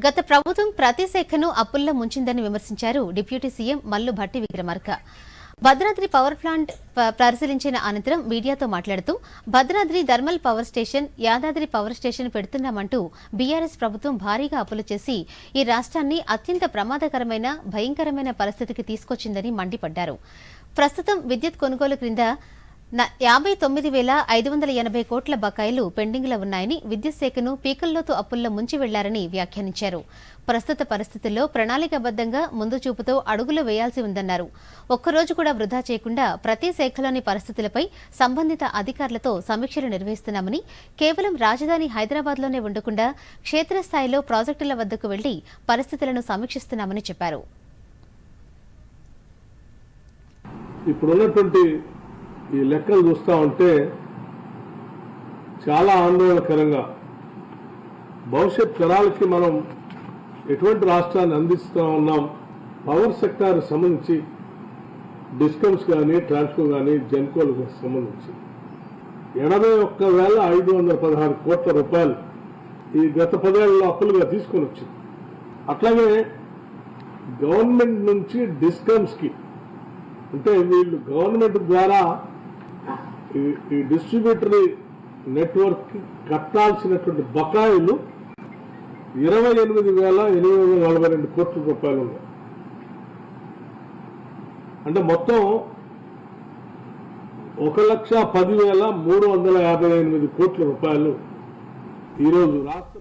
గత ప్రభుత్వం ప్రతి శాఖను అప్పుల్లో ముంచిందని విమర్శించారు deputy CM Mallu Bhatti Vikramarka. Bhadradri power plant పరిశీలించిన అనంతరం మీడియాతో మాట్లాడుతూ Bhadradri thermal power station Yadadri power station పెడుతున్నామంటూ BRS ప్రభుత్వం భారీగా అప్పులు చేసి ఈ రాష్ట్రాన్ని అత్యంత ప్రమాదకరమైన భయంకరమైన పరిస్థితికి తీసుకొచ్చిందని మండిపడ్డారు. ప్రస్తుతం విద్యుత్ కొనుగోలు క్రింద యాభై తొమ్మిది వేల ఐదు వందల ఎనభై కోట్ల బకాయిలు పెండింగ్లో ఉన్నాయని విద్యుత్ శాఖను పీకల్లోతు అప్పుల్లో ముంచి వెళ్ళారని వ్యాఖ్యానించారు. ప్రస్తుత పరిస్థితుల్లో ప్రణాళికాబద్ధంగా ముందు చూపుతో అడుగులు వేయాల్సి ఉందన్నారు. ఒక్కరోజు కూడా వృధా చేయకుండా ప్రతి శాఖలోని పరిస్థితులపై సంబంధిత అధికారులతో సమీక్షలు నిర్వహిస్తున్నామని కేవలం రాజధాని హైదరాబాద్లోనే ఉండకుండా క్షేత్రస్థాయిలో ప్రాజెక్టుల వద్దకు వెళ్ళి పరిస్థితులను సమీక్షిస్తున్నామని చెప్పారు. ఇప్పుడున్నటువంటి ఈ లెక్కలు చూస్తూ ఉంటే చాలా ఆందోళనకరంగా. భవిష్యత్ తరాలకి మనం ఎటువంటి రాష్ట్రాన్ని అందిస్తూ ఉన్నాం? పవర్ సెక్టార్ సంబంధించి డిస్కమ్స్ కానీ ట్రాన్స్కో కానీ జెన్కోలకు సంబంధించి. ఎనభై ఒక్క వేల ఐదు వందల పదహారు కోట్ల రూపాయలు ఈ గత పదేళ్ళలో అప్పులుగా తీసుకొని వచ్చింది. అట్లాగే గవర్నమెంట్ నుంచి డిస్కమ్స్కి అంటే వీళ్ళు గవర్నమెంట్ ద్వారా ఈ- ఈ డిస్ట్రిబ్యూటరీ నెట్వర్క్ కట్టాల్సినటువంటి బకాయిలు ఇరవై ఎనిమిది వేల ఎనిమిది వందల నలభై రెండు కోట్ల రూపాయలు ఉన్నాయి. అంటే మొత్తం ఒక లక్ష పదివేల మూడు వందల యాభై ఎనిమిది కోట్ల రూపాయలు ఈరోజు రాష్ట్ర